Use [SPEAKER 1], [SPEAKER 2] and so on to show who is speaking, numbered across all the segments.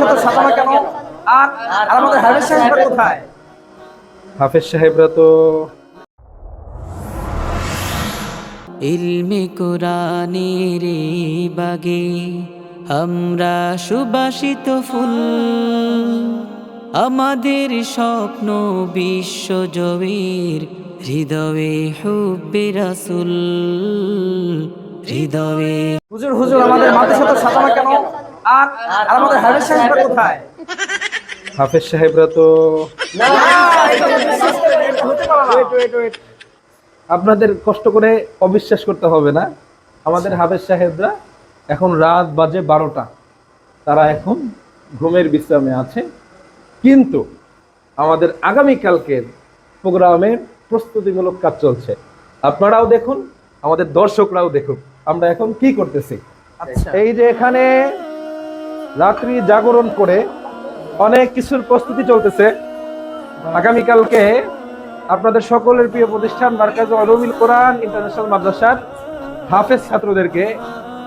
[SPEAKER 1] সাথে সাজানো কেন? আর আর আমাদের হাবিব সাহেব কোথায়?
[SPEAKER 2] হাফেজ সাহেবরা তো
[SPEAKER 3] ইলমে কোরআনের বাগে আমরা সুবাসিত ফুল। আমাদের স্বপ্ন বিশ্ব জবীর হৃদয়ে হুব্বে রাসুল হৃদয়ে
[SPEAKER 1] হুজুর হুজুর আমাদের মাথার সাথে সাজানো কেন? আর আর আমাদের হাবিব সাহেব কোথায়?
[SPEAKER 2] হাফেজ সাহেবরা তো আপনাদের কষ্ট করে অবিশ্বাস করতে হবে না। আমাদের হাফেজ সাহেবরা এখন রাত বাজে বারোটা। তারা এখন ঘুমের বিশ্রামে আছে। কিন্তু আমাদের আগামীকালকের প্রোগ্রামের প্রস্তুতিমূলক কাজ চলছে। আপনারাও দেখুন আমাদের দর্শকরাও দেখুন আমরা এখন কি করতেছি।
[SPEAKER 1] আচ্ছা।
[SPEAKER 2] এই যে এখানে রাত্রি জাগরণ করে অনেক কিছুর প্রস্তুতি চলতেছে। আগামীকালকে আপনাদের সকলের প্রিয় প্রতিষ্ঠান মার্কাজ অলমিল কোরআন ইন্টারন্যাশনাল মাদ্রাসার হাফেজ ছাত্রদেরকে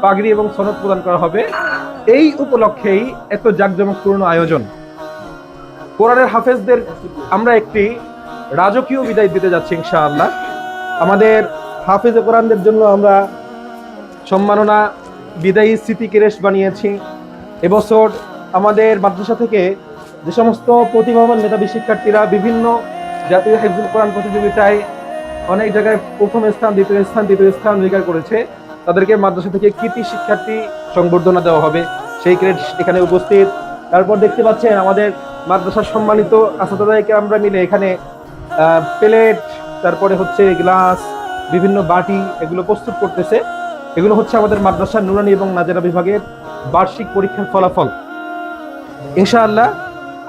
[SPEAKER 2] পাগড়ি এবং সনদ প্রদান করা হবে। এই উপলক্ষেই এত জাঁকজমকপূর্ণ আয়োজন। কোরআনের হাফেজদের আমরা একটি রাজকীয় বিদায় দিতে যাচ্ছি ইনশাআল্লাহ। আমাদের হাফেজ কোরআনদের জন্য আমরা সম্মাননা, বিদায়ী স্মৃতি কেরেশ বানিয়েছি। এবছর আমাদের মাদ্রাসা থেকে যে সমস্ত প্রতিভাবান মেধাবী শিক্ষার্থীরা বিভিন্ন জাতীয় হেফজুল কোরআন প্রতিযোগিতায় অনেক জায়গায় প্রথম স্থান, দ্বিতীয় স্থান, তৃতীয় স্থান অধিকার করেছে, তাদেরকে মাদ্রাসা থেকে কৃতি শিক্ষার্থী সংবর্ধনা দেওয়া হবে। সেই ক্রেড এখানে উপস্থিত। তারপর দেখতে পাচ্ছেন আমাদের মাদ্রাসার সম্মানিত আসাদাদাইকে আমরা মিলে এখানে প্লেট, তারপরে হচ্ছে গ্লাস, বিভিন্ন বাটি এগুলো প্রস্তুত করতেছে। এগুলো হচ্ছে আমাদের মাদ্রাসার নুরানি এবং নাজেরা বিভাগের বার্ষিক পরীক্ষার ফলাফল। ইনশাআল্লাহ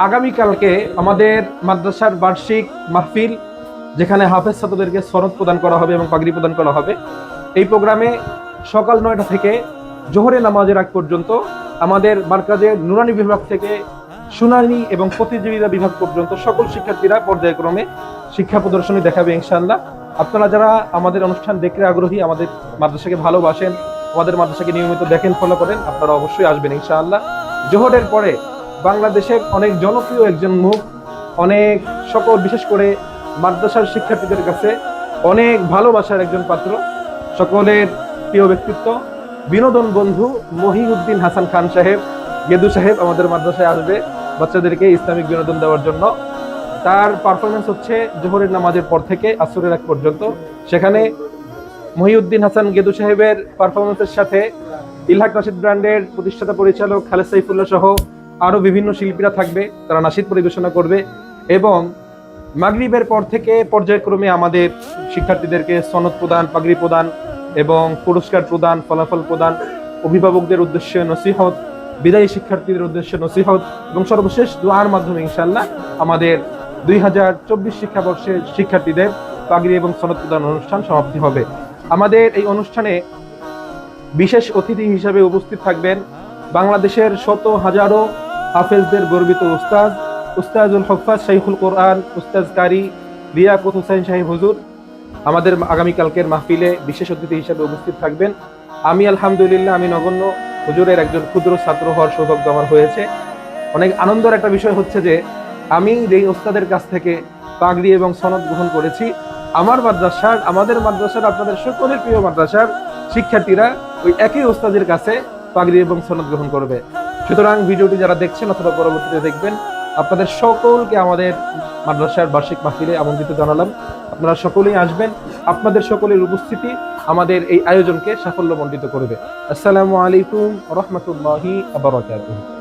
[SPEAKER 2] আগামীকালকে আমাদের মাদ্রাসার বার্ষিক মাহফিল, যেখানে হাফেজ ছাত্রদেরকে সনদ প্রদান করা হবে এবং পাগড়ি প্রদান করা হবে, এই প্রোগ্রামে সকাল নয়টা থেকে জোহরে নামাজের আগ পর্যন্ত আমাদের মার্কাজের নুরানি বিভাগ থেকে শুনানি এবং প্রতিযোগিতা বিভাগ পর্যন্ত সকল শিক্ষার্থীরা পর্যায়ক্রমে শিক্ষা প্রদর্শনী দেখাবে ইনশাআল্লাহ। আপনারা যারা আমাদের অনুষ্ঠান দেখতে আগ্রহী, আমাদের মাদ্রাসাকে ভালোবাসেন, আমাদের মাদ্রাসাকে নিয়মিত দেখেন ফলো করেন, আপনারা অবশ্যই আসবেন ইনশাআল্লাহ। জোহরের পরে বাংলাদেশের অনেক জনপ্রিয় একজন মুখ, অনেক সকল, বিশেষ করে মাদ্রাসার শিক্ষার্থীদের কাছে অনেক ভালোবাসার একজন পাত্র, সকলের প্রিয় ব্যক্তিত্ব, বিনোদন বন্ধু মহিউদ্দিন হাসান খান সাহেব, গেদু সাহেব আমাদের মাদ্রাসায় আসবে বাচ্চাদেরকে ইসলামিক বিনোদন দেওয়ার জন্য। তার পারফরমেন্স হচ্ছে জোহরের নামাজের পর থেকে আসরের আগ পর্যন্ত। সেখানে মহিউদ্দিন হাসান গেদু সাহেবের পারফরমেন্সের সাথে ইলহাক নাসিদ ব্র্যান্ডের প্রতিষ্ঠাতা পরিচালক খালেদ সাইফুল্লাহ সহ আরও বিভিন্ন শিল্পীরা থাকবে, তারা নাসিদ পরিবেশনা করবে এবং মাগরিবের পর থেকে পর্যায়ক্রমে আমাদের শিক্ষার্থীদেরকে সনদ প্রদান, পাগড়ি প্রদান এবং পুরস্কার প্রদান, ফলাফল প্রদান, অভিভাবকদের উদ্দেশ্যে নসিহত, বিদায়ী শিক্ষার্থীদের উদ্দেশ্যে নসিহত এবং সর্বশেষ দোয়ার মাধ্যমে ইনশাল্লাহ আমাদের দুই হাজার চব্বিশ শিক্ষাবর্ষের শিক্ষার্থীদের পাগড়ি এবং সনদ প্রদান অনুষ্ঠান সমাপ্তি হবে। আমাদের এই অনুষ্ঠানে বিশেষ অতিথি হিসাবে উপস্থিত থাকবেন বাংলাদেশের শত হাজারো হাফেজদের গর্বিত উস্তাদ উস্তাজুল হফাজ শাইখুল কোরআন উস্তাজ কারি লিয়াকত হুসাইন সাহেব হুজুর। আমাদের আগামীকালকের মাহফিলে বিশেষ অতিথি হিসাবে উপস্থিত থাকবেন। আমি আলহামদুলিল্লাহ, আমি নগণ্য হুজুরের একজন ক্ষুদ্র ছাত্র হওয়ার সৌভাগ্য আমার হয়েছে। অনেক আনন্দের একটা বিষয় হচ্ছে যে আমি যেই ওস্তাদের কাছ থেকে পাগড়ি এবং সনদ গ্রহণ করেছি, আমার মাদ্রাসার, আমাদের মাদ্রাসার, আপনাদের সকলের প্রিয় মাদ্রাসার শিক্ষার্থীরা ওই একই ওস্তাদের কাছে পাগড়ি এবং সনদ গ্রহণ করবে। সুতরাং ভিডিওটি যারা দেখছেন অথবা পরবর্তীতে দেখবেন, আপনাদের সকলকে আমাদের মাদ্রাসার বার্ষিক মাহফিলে আমন্ত্রিত জানালাম। আপনারা সকলেই আসবেন, আপনাদের সকলের উপস্থিতি আমাদের এই আয়োজনকে সাফল্যমণ্ডিত করবে। আসসালামু আলাইকুম রহমতুল্লাহি আবরাকাতুহ